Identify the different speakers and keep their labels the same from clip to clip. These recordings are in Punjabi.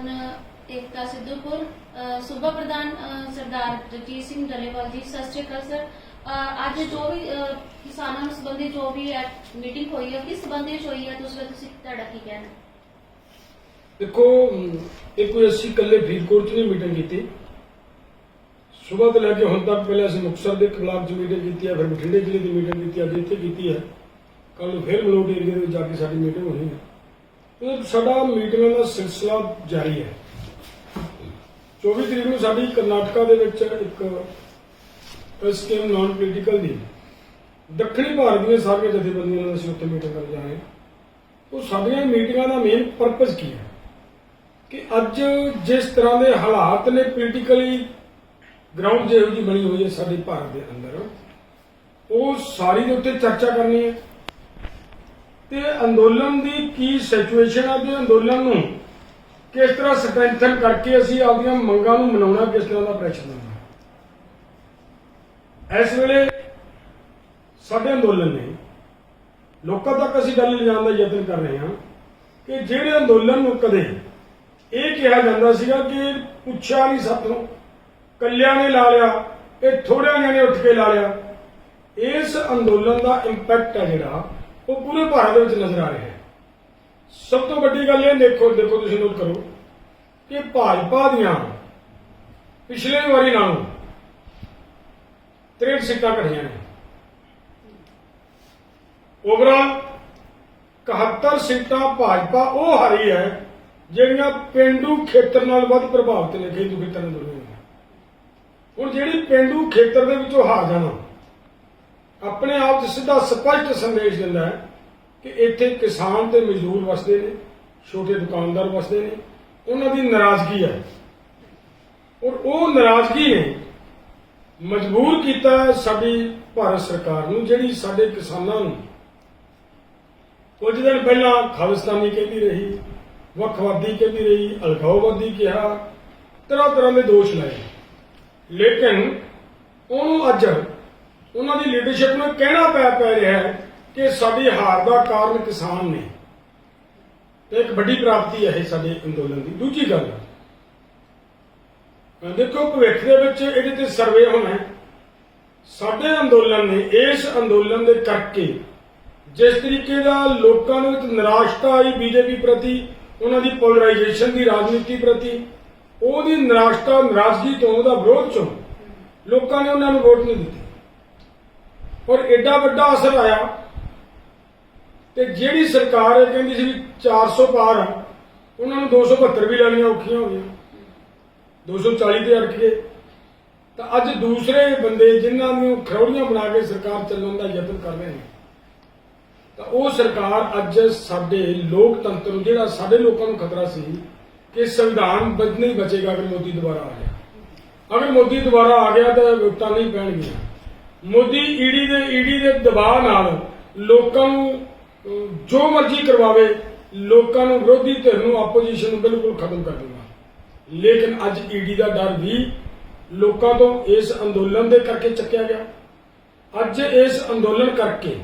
Speaker 1: ਪ੍ਰਧਾਨ, ਏਕਤਾ ਸਿੱਧੂਪੁਰ ਸੂਬਾ ਪ੍ਰਧਾਨ ਸਰਦਾਰ ਜਗਜੀਤ ਸਿੰਘ ਡੱਲੇਵਾਲ ਜੀ, ਸਤਿ ਸ਼੍ਰੀ ਅਕਾਲ ਸਰ। ਅੱਜ ਜੋ ਵੀ ਕਿਸਾਨਾਂ ਨੂੰ ਸੰਬੰਧੀ ਜੋ ਵੀ ਮੀਟਿੰਗ ਹੋਈ ਹੈ ਕਿਸ ਸੰਬੰਧੀ ਵਿੱਚ ਹੋਈ ਹੈ ਤੁਸੀਂ ਤੁਸੀਂ ਤੁਹਾਡਾ ਕੀ ਕਹਿਣਾ?
Speaker 2: ਦੇਖੋ ਇਹ ਕੋਈ ਅਸੀਂ ਇਕੱਲੇ ਫਰੀਦਕੋਟ 'ਚ ਨਹੀਂ ਮੀਟਿੰਗ ਕੀਤੀ। ਸਵੇਰ ਤੋਂ ਲੈ ਕੇ ਹੁਣ ਤੱਕ ਪਹਿਲੇ ਅਸੀਂ ਮੁਕਤਸਰ ਦੇ ਖਿਲਾਫ਼ 'ਚ ਮੀਟਿੰਗ ਕੀਤੀ ਹੈ ਫਿਰ ਬਠਿੰਡੇ ਜ਼ਿਲ੍ਹੇ ਦੀ ਮੀਟਿੰਗ ਕੀਤੀ ਹੈ ਅੱਜ ਇੱਥੇ ਕੀਤੀ ਹੈ ਕੱਲ ਫਿਰ ਮਲੋਟ ਏਰੀਆ ਦੇ ਵਿੱਚ ਜਾ ਕੇ ਸਾਡੀ ਮੀਟਿੰਗ ਹੋਈ ਹੈ ਇਹ ਸਾਡਾ ਮੀਟਿੰਗਾਂ ਦਾ ਸਿਲਸਿਲਾ ਜਾਰੀ ਹੈ। 24 ਤਰੀਕ ਨੂੰ ਸਾਡੀ ਕਰਨਾਟਕਾ ਦੇ ਵਿੱਚ ਇੱਕ ਸਕੀਮ ਨਾਨ ਪੋਲੀਟੀਕਲ ਦੀ ਦੱਖਣੀ ਭਾਰਤ ਦੀਆਂ ਸਾਰੀਆਂ ਜਥੇਬੰਦੀਆਂ ਨਾਲ ਅਸੀਂ ਉੱਥੇ ਮੀਟਿੰਗ ਕਰਨ ਜਾ ਰਹੇ ਹਾਂ। ਉਹ ਸਾਡੀਆਂ ਮੀਟਿੰਗਾਂ ਦਾ ਮੇਨ ਪਰਪਸ ਕੀ ਹੈ? ਕਿ ਅੱਜ ਜਿਸ ਤਰ੍ਹਾਂ ਦੇ ਹਾਲਾਤ ਨੇ ਪੋਲੀਟੀਕਲੀ ਗਰਾਊਂਡ ਜਿਹੋ ਜੀ ਬਣੀ ਹੋਈ ਹੈ ਸਾਡੇ ਭਾਰਤ ਦੇ ਅੰਦਰ, ਉਹ ਸਾਰੀ ਦੇ ਉੱਤੇ ਚਰਚਾ ਕਰਨੀ ਹੈ। ਤੇ ਅੰਦੋਲਨ ਦੀ ਕੀ ਸਿਚੁਏਸ਼ਨ ਹੈ ਤੇ ਅੰਦੋਲਨ ਨੂੰ ਕਿਸ ਤਰ੍ਹਾਂ ਸਟਰੈਂਥਨ ਕਰਕੇ ਅਸੀਂ ਆਪਣੀਆਂ ਮੰਗਾਂ ਨੂੰ ਮਨਾਉਣਾ, ਕਿਸ ਤਰ੍ਹਾਂ ਦਾ ਪ੍ਰੈਸ਼ਰ ਬਣਾਉਣਾ ਇਸ ਵੇਲੇ ਸਾਡੇ ਅੰਦੋਲਨ ਨੇ ਲੋਕਾਂ ਤੱਕ ਅਸੀਂ ਗੱਲ ਲਿਜਾਣ ਦਾ ਯਤਨ ਕਰ ਰਹੇ ਹਾਂ ਕਿ ਜਿਹੜੇ ਅੰਦੋਲਨ ਨੂੰ ਕਦੇ ਇਹ ਕਿਹਾ ਜਾਂਦਾ ਸੀਗਾ ਕਿ ਪੁੱਛਿਆ ਨਹੀਂ ਸਾਥੋਂ, ਕੱਲਿਆਂ ਨੇ ਲਾ ਲਿਆ ਇਹ ਥੋੜਿਆਂ ਨੇ ਉੱਠ ਕੇ ਲਾ ਲਿਆ। ਇਸ ਅੰਦੋਲਨ ਦਾ ਇੰਪੈਕਟ ਹੈ ਜਿਹੜਾ ਉਹ ਪੂਰੇ ਭਾਰਤ ਦੇ ਵਿੱਚ ਨਜ਼ਰ ਆ ਰਿਹਾ ਹੈ। ਸਭ ਤੋਂ ਵੱਡੀ ਗੱਲ ਇਹ, ਦੇਖੋ ਦੇਖੋ ਤੁਸੀਂ ਨੋਟ ਕਰੋ ਕਿ ਭਾਜਪਾ ਦੀਆਂ ਪਿਛਲੇ ਵਾਰੀ ਨਾਲੋਂ 63 ਸੀਟਾਂ ਘਟੀਆਂ ਨੇ। ਓਵਰਆਲ 71 ਸੀਟਾਂ ਭਾਜਪਾ, ਉਹ ਹਾਰੀ ਹੈ, ਜਿਹੜੀਆਂ ਪਿੰਡੂ ਖੇਤਰ ਨਾਲ ਵੱਧ ਪ੍ਰਭਾਵਿਤ ਨੇ, ਖੇਤੂ ਖੇਤਰ ਨਾਲ ਹੁਣ ਜਿਹੜੀ ਪਿੰਡੂ ਖੇਤਰ ਦੇ ਵਿੱਚੋਂ ਹਾਰ ਜਾਣਾ ਆਪਣੇ ਆਪ 'ਚ ਸਿੱਧਾ ਸਪਸ਼ਟ ਸੰਦੇਸ਼ ਦਿੰਦਾ ਹੈ ਕਿ ਇੱਥੇ ਕਿਸਾਨ ਤੇ ਮਜ਼ਦੂਰ ਵਸਦੇ ਨੇ, ਛੋਟੇ ਦੁਕਾਨਦਾਰ ਵਸਦੇ ਨੇ, ਉਹਨਾਂ ਦੀ ਨਾਰਾਜ਼ਗੀ ਹੈ। ਔਰ ਉਹ ਨਾਰਾਜ਼ਗੀ ਨੇ ਮਜਬੂਰ ਕੀਤਾ ਸਾਡੀ ਭਾਰਤ ਸਰਕਾਰ ਨੂੰ, ਜਿਹੜੀ ਸਾਡੇ ਕਿਸਾਨਾਂ ਨੂੰ ਕੁਝ ਦਿਨ ਪਹਿਲਾਂ ਖਾਲਿਸਤਾਨੀ ਕਹਿੰਦੀ ਰਹੀ, ਵੱਖਵਾਦੀ ਕਹਿੰਦੀ ਰਹੀ, ਅਲਗਾਓਵਾਦੀ ਕਿਹਾ ਤਰ੍ਹਾਂ ਤਰ੍ਹਾਂ ਦੇ ਦੋਸ਼ ਲਾਏ। ਲੇਕਿਨ ਉਹਨੂੰ ਅੱਜ ਉਹਨਾਂ ਦੀ ਲੀਡਰਸ਼ਿਪ ਨੂੰ ਕਹਿਣਾ ਪੈ ਪੈ ਰਿਹਾ ਹੈ ਕਿ ਸਾਡੀ ਹਾਰ ਦਾ ਕਾਰਨ ਕਿਸਾਨ ਨੇ। ਤੇ ਇੱਕ ਵੱਡੀ ਪ੍ਰਾਪਤੀ ਹੈ ਇਹ ਸਾਡੇ ਅੰਦੋਲਨ ਦੀ। ਦੂਜੀ ਗੱਲ, ਅਹ ਦੇਖੋ, ਭਵਿੱਖ ਦੇ ਵਿੱਚ ਇਹਦੇ ਤੇ ਸਰਵੇ ਹੋਣਾ ਸਾਡੇ ਅੰਦੋਲਨ ਨੇ ਇਸ ਅੰਦੋਲਨ ਦੇ ਕਰਕੇ ਜਿਸ ਤਰੀਕੇ ਦਾ ਲੋਕਾਂ ਨੂੰ ਇੱਕ ਨਿਰਾਸ਼ਤਾ ਆਈ ਬੀਜੇਪੀ ਪ੍ਰਤੀ, ਉਹਨਾਂ ਦੀ ਪੋਲਰਾਈਜੇਸ਼ਨ ਦੀ ਰਾਜਨੀਤੀ ਪ੍ਰਤੀ, ਉਹਦੀ ਨਿਰਾਸ਼ਤਾ ਨਾਰਾਜ਼ਗੀ ਤੋਂ ਉਹਦਾ ਵਿਰੋਧ ਚੋਂ ਲੋਕਾਂ ਨੇ ਉਹਨਾਂ ਨੂੰ ਵੋਟ ਨਹੀਂ ਦਿੱਤੀ। ਔਰ ਐਡਾ ਵੱਡਾ ਅਸਰ ਆਇਆ ਤੇ ਜਿਹੜੀ ਸਰਕਾਰ ਇਹ ਕਹਿੰਦੀ ਸੀ ਵੀ 400 ਪਾਰ ਆ, ਉਹਨਾਂ ਨੂੰ 272 ਵੀ ਲੈਣੀਆਂ ਔਖੀਆਂ ਹੋ ਗਈਆਂ। 240 ਤੇ ਅੜਕ ਗਏ। ਤਾਂ ਅੱਜ ਦੂਸਰੇ ਬੰਦੇ ਜਿਨ੍ਹਾਂ ਨੂੰ ਖਰੌੜੀਆਂ ਬਣਾ ਕੇ ਸਰਕਾਰ ਚੱਲਣ ਦਾ ਯਤਨ ਕਰ ਰਹੇ ਨੇ ਤਾਂ ਉਹ ਸਰਕਾਰ ਅੱਜ ਸਾਡੇ ਲੋਕਤੰਤਰ ਨੂੰ ਜਿਹੜਾ ਸਾਡੇ ਲੋਕਾਂ ਨੂੰ ਖਤਰਾ ਸੀ ਕਿ ਸੰਵਿਧਾਨ ਬਚ ਨਹੀਂ ਬਚੇਗਾ ਅਗਰ ਮੋਦੀ ਦੁਬਾਰਾ ਆ ਗਿਆ। ਅਗਰ ਮੋਦੀ ਦੁਬਾਰਾ ਆ ਗਿਆ ਤਾਂ ਵੋਟਾਂ ਨਹੀਂ ਪੈਣਗੀਆਂ। ਮੋਦੀ ਈਡੀ ਦੇ ਈਡੀ ਦੇ ਦਬਾਅ ਨਾਲ ਲੋਕਾਂ ਨੂੰ ਜੋ ਮਰਜ਼ੀ ਕਰਵਾਵੇ, ਲੋਕਾਂ ਨੂੰ ਵਿਰੋਧੀ ਧਿਰ ਨੂੰ ਆਪੋਜੀਸ਼ਨ ਨੂੰ ਬਿਲਕੁਲ ਖਤਮ ਕਰ ਦੇਗਾ ਲੇਕਿਨ ਅੱਜ ਈਡੀ ਦਾ ਡਰ ਵੀ ਲੋਕਾਂ ਤੋਂ ਇਸ ਅੰਦੋਲਨ ਦੇ ਕਰਕੇ ਚੱਕਿਆ ਗਿਆ। ਅੱਜ ਇਸ ਅੰਦੋਲਨ ਕਰਕੇ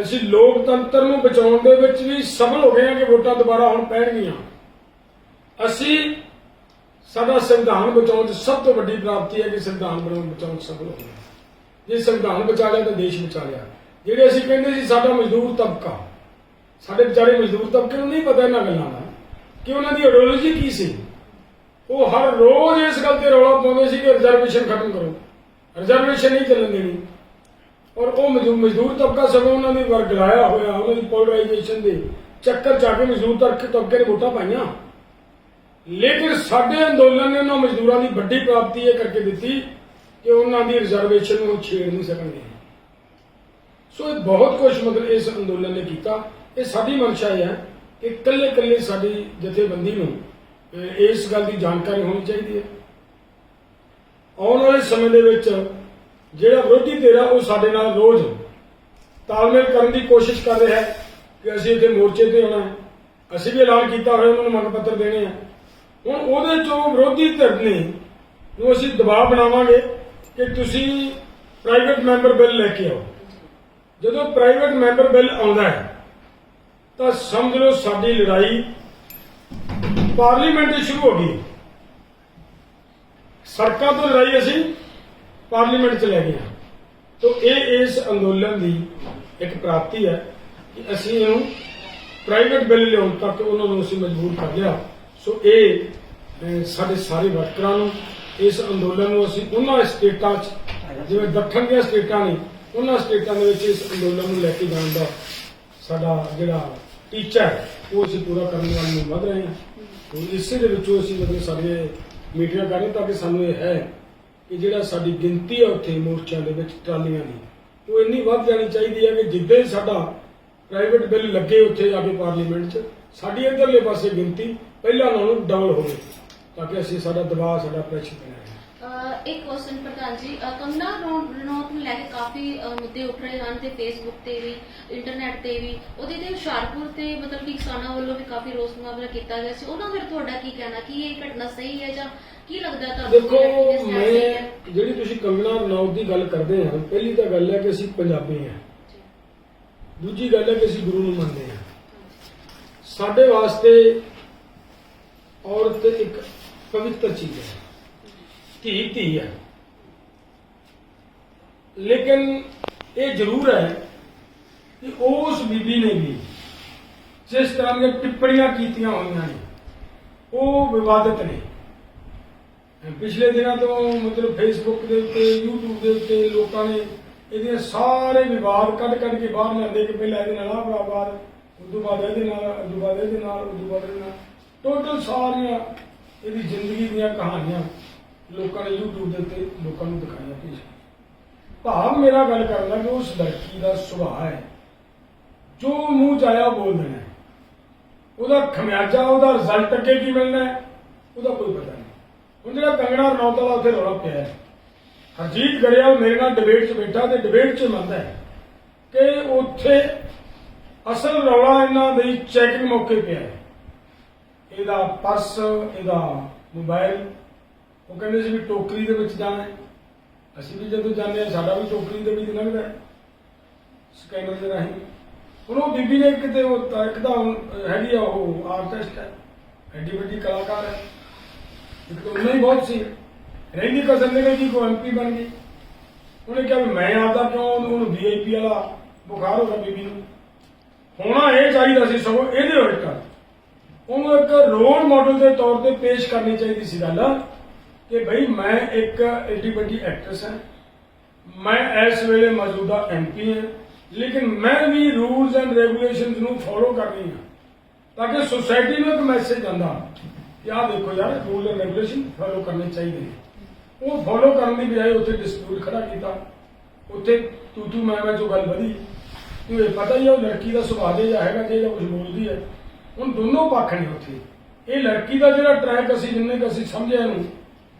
Speaker 2: ਅਸੀਂ ਲੋਕਤੰਤਰ ਨੂੰ ਬਚਾਉਣ ਦੇ ਵਿੱਚ ਵੀ ਸਫਲ ਹੋ ਗਏ ਹਾਂ ਕਿ ਵੋਟਾਂ ਦੁਬਾਰਾ ਹੁਣ ਪੈਣਗੀਆਂ। ਅਸੀਂ ਸਾਡਾ ਸੰਵਿਧਾਨ ਬਚਾਉਣ 'ਚ ਸਭ ਤੋਂ ਵੱਡੀ ਪ੍ਰਾਪਤੀ ਹੈ ਕਿ ਸੰਵਿਧਾਨ ਬਣਾਉਣ ਬਚਾਉਣ ਸਫਲ ਹੋ ਗਏ। ਜੇ ਸੰਵਿਧਾਨ ਬਚਾ ਲਿਆ ਤਾਂ ਦੇਸ਼ ਬਚਾ ਲਿਆ। ਜਿਹੜੇ ਅਸੀਂ ਕਹਿੰਦੇ ਸੀ ਸਾਡਾ ਮਜ਼ਦੂਰ ਤਬਕਾ, ਸਾਡੇ ਵਿਚਾਰੇ ਮਜ਼ਦੂਰ ਤਬਕੇ ਨੂੰ ਨਹੀਂ ਪਤਾ ਇਹਨਾਂ ਗੱਲਾਂ ਦਾ, ਕਿ ਉਹਨਾਂ ਦੀ ਆਈਡੀਓਲੋਜੀ ਕੀ ਸੀ? ਉਹ ਹਰ ਰੋਜ਼ ਇਸ ਗੱਲ ਤੇ ਰੌਲਾ ਪਾਉਂਦੇ ਸੀ ਕਿ ਰਿਜ਼ਰਵੇਸ਼ਨ ਖਤਮ ਕਰੋ। ਰਿਜ਼ਰਵੇਸ਼ਨ ਨਹੀਂ ਚੱਲਣ ਦੇਣੀ। ਔਰ ਉਹ ਮਜ਼ਦੂਰ ਮਜ਼ਦੂਰ ਤਬਕਾ ਸਗੋਂ ਉਹਨਾਂ ਦੀ ਵਰਗਲਾਇਆ ਹੋਇਆ, ਉਹਨਾਂ ਦੀ ਪੋਲਰਾਈਜੇਸ਼ਨ ਦੇ ਚੱਕਰ ਚ ਕੇ ਮਜ਼ਦੂਰ ਤਬਕੇ ਤਬਕੇ ਨੇ ਵੋਟਾਂ ਪਾਈਆਂ। ਲੇਕਿਨ ਸਾਡੇ ਅੰਦੋਲਨ ਨੇ ਉਹਨਾਂ ਮਜ਼ਦੂਰਾਂ ਦੀ ਵੱਡੀ ਪ੍ਰਾਪਤੀ ਇਹ ਕਰਕੇ ਦਿੱਤੀ ਕਿ ਉਹਨਾਂ ਦੀ ਰਿਜ਼ਰਵੇਸ਼ਨ ਨੂੰ ਛੇੜ ਨਹੀਂ ਸਕਣਗੇ। ਸੋ ਇਹ ਬਹੁਤ ਕੁਝ ਮਤਲਬ ਇਸ ਅੰਦੋਲਨ ਨੇ ਕੀਤਾ। ਇਹ ਸਾਡੀ ਮਨਸ਼ਾ ਇਹ ਹੈ ਕਿ ਕੱਲੇ ਕੱਲੇ ਸਾਡੀ ਜਥੇਬੰਦੀ ਨੂੰ ਇਸ ਗੱਲ ਦੀ ਜਾਣਕਾਰੀ ਹੋਣੀ ਚਾਹੀਦੀ ਹੈ। ਆਉਣ ਵਾਲੇ ਸਮੇਂ ਦੇ ਵਿੱਚ ਜਿਹੜਾ ਵਿਰੋਧੀ ਧਿਰ ਹੈ ਉਹ ਸਾਡੇ ਨਾਲ ਰੋਜ਼ ਤਾਲਮੇਲ ਕਰਨ ਦੀ ਕੋਸ਼ਿਸ਼ ਕਰ ਰਿਹਾ ਹੈ ਕਿ ਅਸੀਂ ਇੱਥੇ ਮੋਰਚੇ ਤੇ ਆਉਣਾ ਅਸੀਂ ਵੀ ਐਲਾਨ ਕੀਤਾ ਹੋਇਆ, ਉਹਨਾਂ ਨੂੰ ਮੰਗ ਪੱਤਰ ਦੇਣੇ ਆ। ਹੁਣ ਉਹਦੇ ਚੋਂ ਵਿਰੋਧੀ ਧਿਰ ਨੇ ਨੂੰ ਅਸੀਂ ਦਬਾਅ ਬਣਾਵਾਂਗੇ। ਕਿ ਤੁਸੀਂ ਪ੍ਰਾਈਵੇਟ ਮੈਂਬਰ ਬਿੱਲ ਲੈ ਕੇ ਆਓ। ਜਦੋਂ ਪ੍ਰਾਈਵੇਟ ਮੈਂਬਰ ਬਿੱਲ ਆਉਂਦਾ ਹੈ, ਤਾਂ ਸਮਝ ਲਓ ਸਾਡੀ ਲੜਾਈ ਪਾਰਲੀਮੈਂਟ ਹੀ ਸ਼ੁਰੂ ਹੋ ਗਈ। ਸੜਕਾਂ ਤੋਂ ਲੜਾਈ ਅਸੀਂ ਪਾਰਲੀਮੈਂਟ ਚ ਲੈ ਗਏ ਹਾਂ। ਤੋ ਇਹ ਇਸ ਅੰਦੋਲਨ ਦੀ ਇੱਕ ਪ੍ਰਾਪਤੀ ਹੈ ਕਿ ਅਸੀਂ ਇਹਨੂੰ ਪ੍ਰਾਈਵੇਟ ਬਿੱਲ ਲਿਆਉਣ ਤੱਕ ਉਹਨਾਂ ਨੂੰ ਅਸੀਂ ਮਜਬੂਰ ਕਰ ਲਿਆ। ਸੋ ਇਹ ਸਾਡੇ ਸਾਰੇ ਵਰਕਰਾਂ ਨੂੰ ਇਸ ਅੰਦੋਲਨ ਨੂੰ ਅਸੀਂ ਉਹਨਾਂ ਸਟੇਟਾਂ 'ਚ, ਜਿਵੇਂ ਦੱਖਣ ਦੀਆਂ ਸਟੇਟਾਂ ਨੇ, ਉਹਨਾਂ ਸਟੇਟਾਂ ਦੇ ਵਿੱਚ ਇਸ ਅੰਦੋਲਨ ਨੂੰ ਲੈ ਕੇ ਜਾਣ ਦਾ ਸਾਡਾ ਜਿਹੜਾ ਟੀਚਾ ਹੈ, ਉਹ ਅਸੀਂ ਪੂਰਾ ਕਰਨ ਵੱਲ ਨੂੰ ਵਧ ਰਹੇ ਹਾਂ। ਔਰ ਇਸੇ ਦੇ ਵਿੱਚੋਂ ਅਸੀਂ ਮਤਲਬ ਸਾਡੀਆਂ ਮੀਟਿੰਗਾਂ ਕਰ ਰਹੇ ਤਾਂ ਕਿ ਸਾਨੂੰ ਇਹ ਹੈ ਕਿ ਜਿਹੜਾ ਸਾਡੀ ਗਿਣਤੀ ਹੈ ਉੱਥੇ ਮੋਰਚਿਆਂ ਦੇ ਵਿੱਚ ਟਰਾਲੀਆਂ ਦੀ, ਉਹ ਇੰਨੀ ਵੱਧ ਜਾਣੀ ਚਾਹੀਦੀ ਹੈ ਕਿ ਜਿੱਦਾਂ ਹੀ ਸਾਡਾ ਪ੍ਰਾਈਵੇਟ ਬਿੱਲ ਲੱਗੇ ਉੱਥੇ ਜਾ ਕੇ ਪਾਰਲੀਮੈਂਟ 'ਚ, ਸਾਡੀ ਇਧਰਲੇ ਪਾਸੇ ਗਿਣਤੀ ਪਹਿਲਾਂ ਨਾਲੋਂ ਡਬਲ ਹੋਵੇ। ਤਾਂ ਕਿ ਅਸੀਂ ਸਾਡਾ ਦਬਾਅ ਸਾਡਾ ਪ੍ਰੈਸ਼ਰ ਰਹੇ।
Speaker 1: ਅਹ ਇੱਕ ਕੁਐਸਚਨ ਪ੍ਰਧਾਨ ਜੀ ਅਹ ਕੰਗਨਾ ਰਣੌ- ਰਣੌਤ ਨੂੰ ਲੈ ਕੇ ਕਾਫੀ ਅਹ, ਮੁੱਦੇ ਉੱਠ ਰਹੇ ਹਨ ਤੇ ਫੇਸਬੁੱਕ ਤੇ ਵੀ ਇੰਟਰਨੈਟ ਤੇ ਵੀ। ਉਹਦੇ ਤੇ ਹੁਸ਼ਿਆਰਪੁਰ ਤੇ ਮਤਲਬ ਕਿ ਕਿਸਾਨਾਂ ਵੱਲੋਂ ਵੀ ਕਾਫੀ ਰੋਸ ਮੁਜ਼ਾਹਰਾ ਕੀਤਾ ਗਿਆ ਸੀ। ਉਹਨਾਂ ਫਿਰ ਤੁਹਾਡਾ ਕੀ ਕਹਿਣਾ? ਕੀ ਇਹ ਘਟਨਾ ਸਹੀ ਹੈ ਜਾਂ ਕੀ ਲੱਗਦਾ ਤੁਹਾਨੂੰ
Speaker 2: ਦੇਖੋ
Speaker 1: ਕਿ ਸਹੀ ਹੈ?
Speaker 2: ਮੈਂ ਜਿਹੜੀ ਤੁਸੀਂ ਕੰਗਣਾ ਰਣੌਤ ਦੀ ਗੱਲ ਕਰਦੇ ਹਾਂ ਪਹਿਲੀ ਤਾਂ ਗੱਲ ਹੈ ਕਿ ਅਸੀਂ ਪੰਜਾਬੀ ਹਾਂ।
Speaker 1: ਜੀ।
Speaker 2: ਦੂਜੀ ਗੱਲ ਹੈ ਕਿ ਅਸੀਂ ਗੁਰੂ ਨੂੰ ਮੰਨਦੇ ਹਾਂ। ਸਾਡੇ ਵਾਸਤੇ ਔਰਤ ਇੱਕ ਪਵਿੱਤਰ ਚੀਜ਼ ਹੈ। ਧੀ ਧੀ ਹੈ। ਲੇਕਿਨ ਇਹ ਜ਼ਰੂਰ ਹੈ ਕਿ ਉਸ ਬੀਬੀ ਨੇ ਵੀ ਜਿਸ ਤਰ੍ਹਾਂ ਦੀਆਂ ਟਿੱਪਣੀਆਂ ਕੀਤੀਆਂ ਹੋਈਆਂ ਨੇ, ਉਹ ਵਿਵਾਦਤ ਨੇ। ਪਿਛਲੇ ਦਿਨਾਂ ਤੋਂ ਮਤਲਬ ਫੇਸਬੁੱਕ ਦੇ ਉੱਤੇ, YouTube ਦੇ ਉੱਤੇ ਲੋਕਾਂ ਨੇ ਇਹਦੇ ਸਾਰੇ ਵਿਵਾਦ ਕੱਢ ਕੱਢ ਕੇ ਬਾਹਰ ਲਿਆਂਦੇ ਕਿ ਪਹਿਲਾਂ ਇਹਦੇ ਨਾਲ ਆਹ ਵਿਵਾਦ ਉਸ ਤੋਂ ਬਾਅਦ ਇਹਦੇ ਨਾਲ ਉਸ ਤੋਂ ਬਾਅਦ ਇਹਦੇ ਨਾਲ ਉਸ ਤੋਂ ਬਾਅਦ ਇਹਦੇ ਨਾਲ। ਟੋਟਲ ਸਾਰੀਆਂ ਇਹਦੀ ਜ਼ਿੰਦਗੀ ਦੀਆਂ ਕਹਾਣੀਆਂ ਲੋਕਾਂ ਨੇ YouTube ਦੇ ਉੱਤੇ ਲੋਕਾਂ ਨੂੰ ਦਿਖਾਈਆਂ ਪੇਸ਼ ਭਾਵ ਮੇਰਾ ਗੱਲ ਕਰਨਾ ਕਿ ਉਸ ਲੜਕੀ ਦਾ ਸੁਭਾਅ ਹੈ। ਜੋ ਮੂੰਹ ਜਾਇਆ ਬੋਲ ਦੇਣਾ ਉਹਦਾ ਖਮਿਆਜਾ, ਉਹਦਾ ਰਿਜ਼ਲਟ ਅੱਗੇ ਕੀ ਮਿਲਣਾ ਉਹਦਾ ਕੋਈ ਪਤਾ ਨਹੀਂ। ਹੁਣ ਜਿਹੜਾ ਕੰਗਣਾ ਰਣੌਤ ਵਾਲਾ ਉੱਥੇ ਰੌਲਾ ਪਿਆ ਹੈ। ਹਰਜੀਤ ਗੜਿਆ ਮੇਰੇ ਨਾਲ ਡਿਬੇਟ 'ਚ ਬੈਠਾ ਤੇ ਡਿਬੇਟ 'ਚ ਮੰਨਦਾ ਹੈ ਕਿ ਉੱਥੇ ਅਸਲ ਰੌਲਾ ਇਹਨਾਂ ਦੀ ਚੈਕਿੰਗ ਮੌਕੇ ਪਿਆ ਹੈ। ਇਹਦਾ ਪਰਸ ਇਹਦਾ ਮੋਬਾਈਲ ਉਹ ਕਹਿੰਦੇ ਸੀ ਵੀ ਟੋਕਰੀ ਦੇ ਵਿੱਚ ਜਾਣਾ ਅਸੀਂ ਵੀ ਜਦੋਂ ਜਾਂਦੇ ਹਾਂ, ਸਾਡਾ ਵੀ ਟੋਕਰੀ ਦੇ ਵਿੱਚ ਲੰਘਦਾ ਸਕੈਨਰ ਦੇ ਰਾਹੀਂ। ਹੁਣ ਉਹ ਬੀਬੀ ਨੇ ਕਿਤੇ ਉਹ ਤਾਂ ਇੱਕ ਤਾਂ ਹੈਗੀ ਆ, ਉਹ ਆਰਟਿਸਟ ਹੈ। ਐਡੀ ਵੱਡੀ ਕਲਾਕਾਰ ਹੈ। ਇੱਕ ਤਾਂ ਉਹਨਾਂ ਹੀ ਬਹੁਤ ਸੀ। ਰਹਿੰਦੀ ਕਸਮ ਦੇ ਗਈ ਕੋ ਐਮਪੀ ਬਣ ਗਈ। ਉਹਨੇ ਕਿਹਾ ਵੀ ਮੈਂ ਆਪਦਾ ਕਿਉਂ ਉਹਨੂੰ ਵੀਆਈਪੀ ਵਾਲਾ ਬੁਖਾਰ ਹੋ ਗਿਆ ਬੀਬੀ ਨੂੰ। ਹੋਣਾ ਇਹ ਚਾਹੀਦਾ ਸੀ ਸਗੋਂ ਇਹਦੇ ਉਲਟਾ ਉਹਨੂੰ ਇੱਕ ਰੋਲ ਮਾਡਲ ਦੇ ਤੌਰ ਤੇ ਪੇਸ਼ ਕਰਨੀ ਚਾਹੀਦੀ ਸੀ ਗੱਲ ਕਿ ਭਈ ਮੈਂ ਇੱਕ ਐਡੀ ਵੱਡੀ ਐਕਟਰਸ ਹਾਂ। ਮੈਂ ਇਸ ਵੇਲੇ ਮੌਜੂਦਾ ਐਮਪੀ ਹਾਂ। ਲੇਕਿਨ ਮੈਂ ਵੀ ਰੂਲਸ ਐਂਡ ਰੈਗੂਲੇਸ਼ਨਸ ਨੂੰ ਫੋਲੋ ਕਰਨੀ ਰਹੀ ਹਾਂ। ਤਾਂ ਕਿ ਸੋਸਾਇਟੀ ਨੂੰ ਇੱਕ ਮੈਸੇਜ ਜਾਂਦਾ ਕਿ ਆਹ ਦੇਖੋ ਯਾਰ ਰੂਲ ਐਂਡ ਰੈਗੂਲੇਸ਼ਨ ਫੋਲੋ ਕਰਨੇ ਚਾਹੀਦੇ ਨੇ। ਉਹ ਫੋਲੋ ਕਰਨ ਦੀ ਬਜਾਏ ਉੱਥੇ ਡਿਸਪਿਊਟ ਖੜਾ ਕੀਤਾ। ਉੱਥੇ ਤੂੰ ਤੂੰ ਮੈਂ ਮੈਂ ਜੋ ਗੱਲ ਵਧੀ। ਤੂੰ ਇਹ ਪਤਾ ਹੀ ਹੈ ਉਹ ਲੜਕੀ ਦਾ ਸੁਭਾਅ ਦੇ ਹੈਗਾ ਜਿਹੜਾ ਕੁਝ ਬੋਲਦੀ ਹੈ ਹੁਣ ਦੋਨੋਂ ਪੱਖ ਨੇ ਉੱਥੇ। ਇਹ ਲੜਕੀ ਦਾ ਜਿਹੜਾ ਟਰੈਕ ਅਸੀਂ ਜਿੰਨੇ ਕੁ ਅਸੀਂ ਸਮਝਿਆ ਇਹਨੂੰ,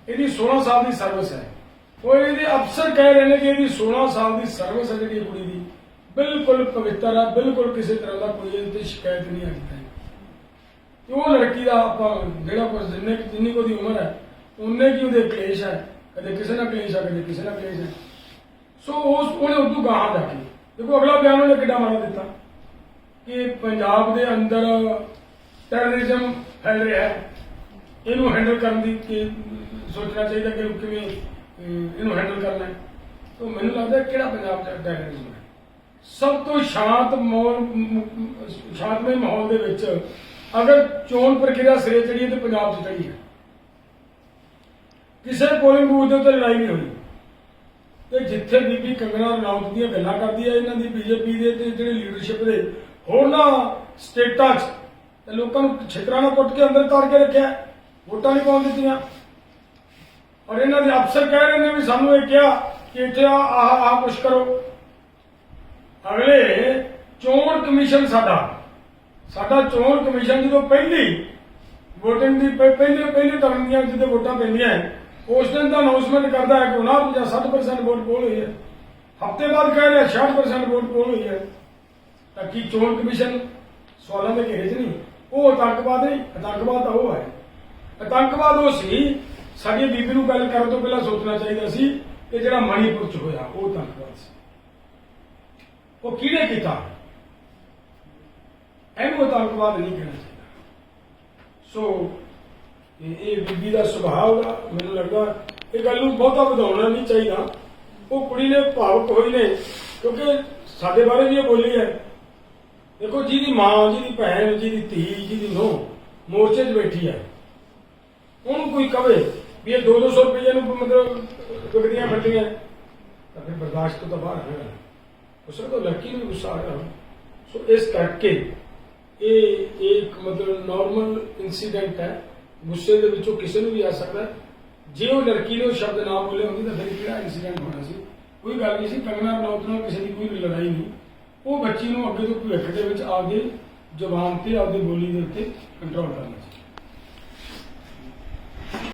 Speaker 2: ਇਹਦੀ 16 ਸਾਲ ਦੀ ਸਰਵਿਸ ਹੈ। ਉਹ ਇਹਦੇ ਅਫਸਰ ਕਹਿ ਰਹੇ ਨੇ ਕਿ ਇਹਦੀ 16 ਸਾਲ ਦੀ ਸਰਵਿਸ ਹੈ ਜਿਹੜੀ ਕੁੜੀ ਦੀ। ਬਿਲਕੁਲ ਪਵਿੱਤਰ ਹੈ ਬਿਲਕੁਲ ਕਿਸੇ ਤਰ੍ਹਾਂ ਦਾ ਕੋਈ ਇਹਦੇ ਸ਼ਿਕਾਇਤ ਨਹੀਂ ਆਈ ਤੇ। ਉਹ ਲੜਕੀ ਦਾ ਆਪਾਂ ਜਿਹੜਾ ਕੁਝ ਜਿੰਨੇ ਕੁ- ਜਿੰਨੀ ਕੋ ਦੀ ਉਮਰ ਹੈ, ਉਹਨੇ ਕੀ ਉਹਦੇ ਕਲੇਸ਼ ਹੈ। ਕਦੇ ਕਿਸੇ ਨਾਲ ਕਲੇਸ਼ ਹੈ, ਕਦੇ ਕਿਸੇ ਨਾਲ ਕਲੇਸ਼ ਹੈ। ਸੋ ਉਸ ਉਹਨੇ ਉਦੋਂ ਗਾਹਾਂ ਜਾ ਕੇ। ਦੇਖੋ ਅਗਲਾ ਬਿਆਨ ਉਹਨੇ ਕਿੱਡਾ ਮਾਰਾ ਦਿੱਤਾ। ਕਿ ਪੰਜਾਬ ਦੇ ਅੰਦਰ ਟੈਰਰਿਜ਼ਮ ਫੈਲ ਰਿਹਾ ਹੈ। ਇਹਨੂੰ ਹੈਂਡਲ ਕਰਨ ਦੀ ਕਿ ਸੋਚਣਾ ਚਾਹੀਦਾ ਕਿ ਕਿਵੇਂ ਇਹਨੂੰ ਹੈਂਡਲ ਕਰਨਾ ਹੈ। ਤਾਂ ਮੈਨੂੰ ਲੱਗਦਾ ਕਿਹੜਾ ਪੰਜਾਬ ਦਾ ਟੈਰਰਿਜ਼ਮ ਹੈ। ਸਭ ਤੋਂ ਸ਼ਾਂਤ ਮਾਹੌਲ ਸ਼ਾਂਤਮਈ ਮਾਹੌਲ ਦੇ ਵਿੱਚ ਅਗਰ ਚੋਣ ਪ੍ਰਕਿਰਿਆ ਸਿਰੇ ਚੜੀ ਤੇ ਪੰਜਾਬ 'ਚ ਚੜੀ ਹੈ ਕਿਸੇ ਪੋਲਿੰਗ ਬੂਥ ਦੇ ਉੱਤੇ ਲੜਾਈ ਨਹੀਂ ਹੋਈ। ਤੇ ਜਿੱਥੇ ਬੀਬੀ ਕੰਗਣਾ ਰਣੌਤ ਦੀਆਂ ਗੱਲਾਂ ਕਰਦੀ ਹੈ ਇਹਨਾਂ ਦੀ ਬੀਜੇਪੀ ਦੇ ਤੇ ਜਿਹੜੇ ਲੀਡਰਸ਼ਿਪ ਦੇ ਹੋਰਨਾਂ ਸਟੇਟਾਂ 'ਚ ਤੇ ਲੋਕਾਂ ਨੂੰ ਛਿੱਤਰਾਂ ਨਾਲ ਕੁੱਟ ਕੇ ਅੰਦਰ ਤਾਰ ਕੇ ਰੱਖਿਆ। ਵੋਟਾਂ ਨਹੀਂ ਪਾਉਣ ਦਿੱਤੀਆਂ। ਔਰ ਇਹਨਾਂ ਦੇ ਅਫਸਰ ਕਹਿ ਰਹੇ ਨੇ ਵੀ ਸਾਨੂੰ ਇਹ ਕਿਹਾ ਕਿ ਇੱਥੇ ਆ, ਆਹ ਆਹ ਕੁਛ ਕਰੋ। ਅਗਲੇ, ਚੋਣ ਕਮਿਸ਼ਨ ਸਾਡਾ। ਸਾਡਾ ਚੋਣ ਕਮਿਸ਼ਨ ਜਦੋਂ ਪਹਿਲੀ ਵੋਟਿੰਗ ਦੀ ਪਹਿਲੇ ਪਹਿਲੇ ਟਰਮ ਦੀਆਂ ਜਦੋਂ ਵੋਟਾਂ ਪੈਂਦੀਆਂ ਉਸ ਦਿਨ ਦਾ ਅਨਾਉਂਸਮੈਂਟ ਕਰਦਾ ਹੈ ਕਿ 59 ਜਾਂ 60% ਵੋਟ ਪੋਲ ਹੋਈ ਹੈ। ਹਫ਼ਤੇ ਬਾਅਦ ਕਹਿ ਰਿਹਾ 66% ਵੋਟ ਪੋਲ ਹੋਈ ਹੈ। ਤਾਂ ਕੀ ਚੋਣ ਕਮਿਸ਼ਨ ਸਵਾਲਾਂ ਦੇ ਘੇਰੇ 'ਚ ਨਹੀਂ? ਉਹ ਆਤੰਕਵਾਦ ਨਹੀਂ, ਆਤੰਕਵਾਦ ਤਾਂ ਉਹ ਹੈ। ਆਤੰਕਵਾਦ ਉਹ ਸੀ, ਸਾਡੀ ਬੀਬੀ ਨੂੰ ਗੱਲ ਕਰਨ ਤੋਂ ਪਹਿਲਾਂ ਸੋਚਣਾ ਚਾਹੀਦਾ ਸੀ ਕਿ ਜਿਹੜਾ ਮਣੀਪੁਰ 'ਚ ਹੋਇਆ, ਉਹ ਆਤੰਕਵਾਦ ਸੀ। ਉਹ ਕਿਹਨੇ ਕੀਤਾ? ਇਹਨੂੰ ਆਤੰਕਵਾਦ ਨਹੀਂ ਕਹਿਣਾ ਚਾਹੀਦਾ। ਸੋ, ਇਹ ਬੀਬੀ ਦਾ ਸੁਭਾਅ ਦਾ ਮੈਨੂੰ ਲੱਗਦਾ ਇਹ ਗੱਲ ਨੂੰ ਬਹੁਤਾ ਵਧਾਉਣਾ ਨਹੀਂ ਚਾਹੀਦਾ। ਉਹ ਕੁੜੀ ਨੇ ਭਾਵੁਕ ਹੋਈ ਨੇ, ਕਿਉਂਕਿ ਸਾਡੇ ਬਾਰੇ ਵੀ ਇਹ ਬੋਲੀ ਹੈ। ਦੇਖੋ, ਜਿਹਦੀ ਮਾਂ, ਜਿਹਦੀ ਭੈਣ, ਜਿਹਦੀ ਧੀ, ਜਿਹਦੀ ਨੂੰ ਮੋਰਚੇ 'ਚ ਬੈਠੀ ਹੈ ਉਹਨੂੰ ਕੋਈ ਕਵੇ ਵੀ ਇਹ 200 ਰੁਪਏ ਨੂੰ ਮਤਲਬ ਵਿਕਦੀਆਂ ਫਿਰਦੀਆਂ ਤਾਂ ਫਿਰ ਬਰਦਾਸ਼ਤ ਤੋਂ ਤਾਂ ਬਾਹਰ ਹੈ। ਉਸ ਤੋਂ ਲੜਕੀ ਨੂੰ ਗੁੱਸਾ ਆ ਰਿਹਾ ਸੋ ਇਸ ਕਰਕੇ ਇਹ ਇੱਕ ਮਤਲਬ ਨਾਰਮਲ ਇਨਸੀਡੈਂਟ ਹੈ। ਗੁੱਸੇ ਦੇ ਵਿੱਚੋਂ ਕਿਸੇ ਨੂੰ ਵੀ ਆ ਸਕਦਾ ਜੇ ਉਹ ਲੜਕੀ ਨੇ ਉਹ ਸ਼ਬਦ ਨਾ ਬੋਲੇ ਹੁੰਦੀ ਤਾਂ ਫਿਰ ਕਿਹੜਾ ਇਨਸੀਡੈਂਟ ਹੋਣਾ ਸੀ? ਕੋਈ ਗੱਲ ਨਹੀਂ ਸੀ। ਕੰਗਨਾ ਰਣੌਤ ਨਾਲ ਕਿਸੇ ਦੀ ਕੋਈ ਲੜਾਈ ਨਹੀਂ। ਉਹ ਬੱਚੇ ਨੂੰ ਅੱਗੇ ਤੋਂ ਭਵਿੱਖ ਦੇ ਵਿੱਚ ਆਪਦੇ ਜ਼ੁਬਾਨ ਤੇ, ਆਪਦੀ ਬੋਲੀ ਦੇ ਉੱਤੇ ਕੰਟਰੋਲ ਕਰਨਾ।